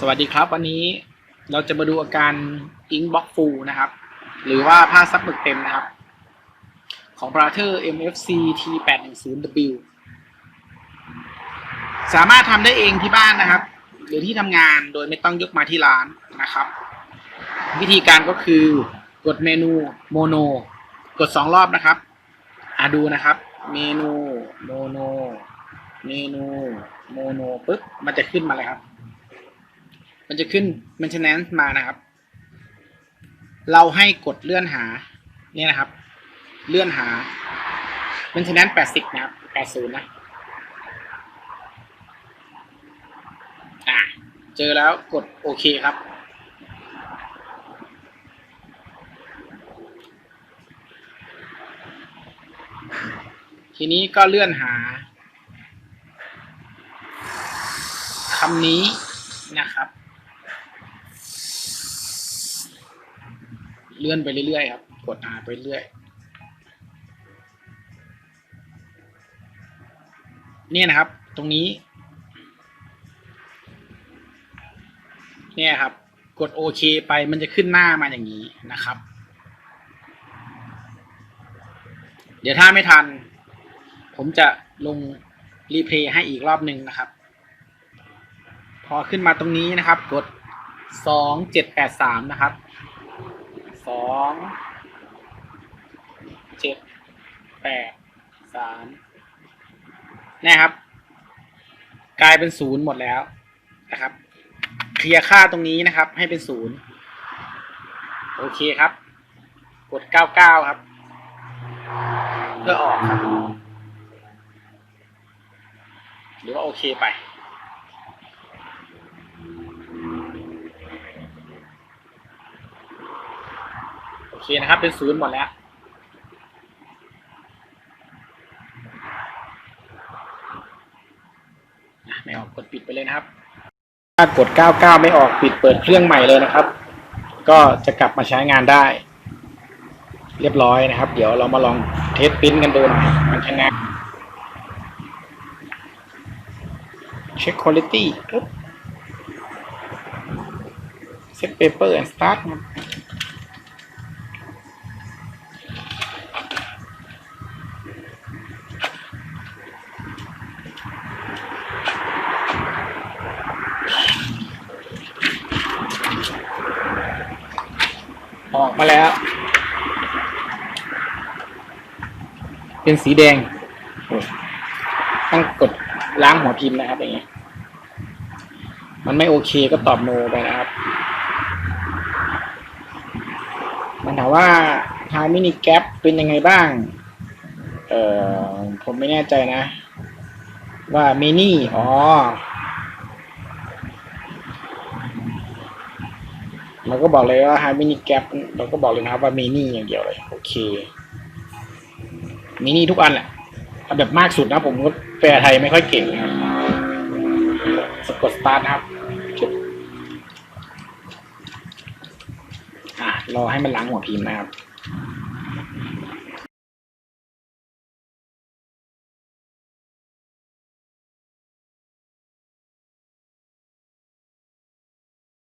สวัสดีครับ วันนี้เราจะมาดูอาการอิงบ็อกฟูนะครับ หรือว่าผ้าซับหมึกเต็มนะครับ ของ b r a t h e r MFC T810W สามารถทำได้เองที่บ้านนะครับ หรือที่ทำงานโดยไม่ต้องยกมาที่ร้านนะครับ วิธีการก็คือกดเมนูโมโนกดสองรอบนะครับอ่าดูนะครับ เมนูโมโนเมนูโมโนปุ๊บมันจะขึ้นมาเลยครับ มันจะขึ้น maintenance มานะครับ เราให้กดเลื่อนหาเนี่ยนะครับ เลื่อนหา maintenance 80 นะครับ 80 นะอ่าเจอแล้วกดโอเคครับทีนี้ก็เลื่อนหาคำนี้นะครับ เลื่อนไปเรื่อยๆครับ กดอ่าไปเรื่อยเนี่ยนะครับ ตรงนี้ เนี่ยครับ กดโอเคไปมันจะขึ้นหน้ามาอย่างนี้นะครับ เดี๋ยวถ้าไม่ทัน ผมจะลงรีเพลย์ให้อีกรอบหนึ่งนะครับ พอขึ้นมาตรงนี้นะครับ กดสองเจ็ดแปดสามนะครับ สองเจ็ดแปดสามนะครับ กลายเป็นศูนย์หมดแล้วนะครับ เคลียร์ค่าตรงนี้นะครับ ให้เป็นศูนย์โอเคครับ กดเก้าเก้าครับ เพื่อออกครับ หรือว่าโอเคไป เคนะครับ เป็นศูนย์หมดแล้ว ไม่ออกกดปิดไปเลยนะครับ ถ้ากด 99 ไม่ออกปิดเปิดเครื่องใหม่เลยนะครับ ก็จะกลับมาใช้งานได้ เรียบร้อยนะครับ เดี๋ยวเรามาลองเทสปิ้นกันดูหน่อยมันชนะเช็คคุณภาพเซ็ตเปเปอร์ and start ครับ ออกมาแล้ว เป็นสีแดง ต้องกดล้างหัวพิมพ์นะครับอย่างเงี้ยมันไม่โอเคก็ตอบโนไปนะครับ มันถามว่าทางมินิแกปเป็นยังไงบ้าง เอ่อ ผมไม่แน่ใจนะ ว่ามินิอ๋อ มันก็บอกเลยว่า High Mini Gap เราก็บอกเลยนะครับว่ามินิอย่างเดียวเลย โอเคมินิทุกอันแหละแบบมากสุดนะผมก็แปลไทยไม่ค่อยเก่งนะครับสกดสตาร์ทครับอะรอให้มันล้างหัวพิมพ์นะครับ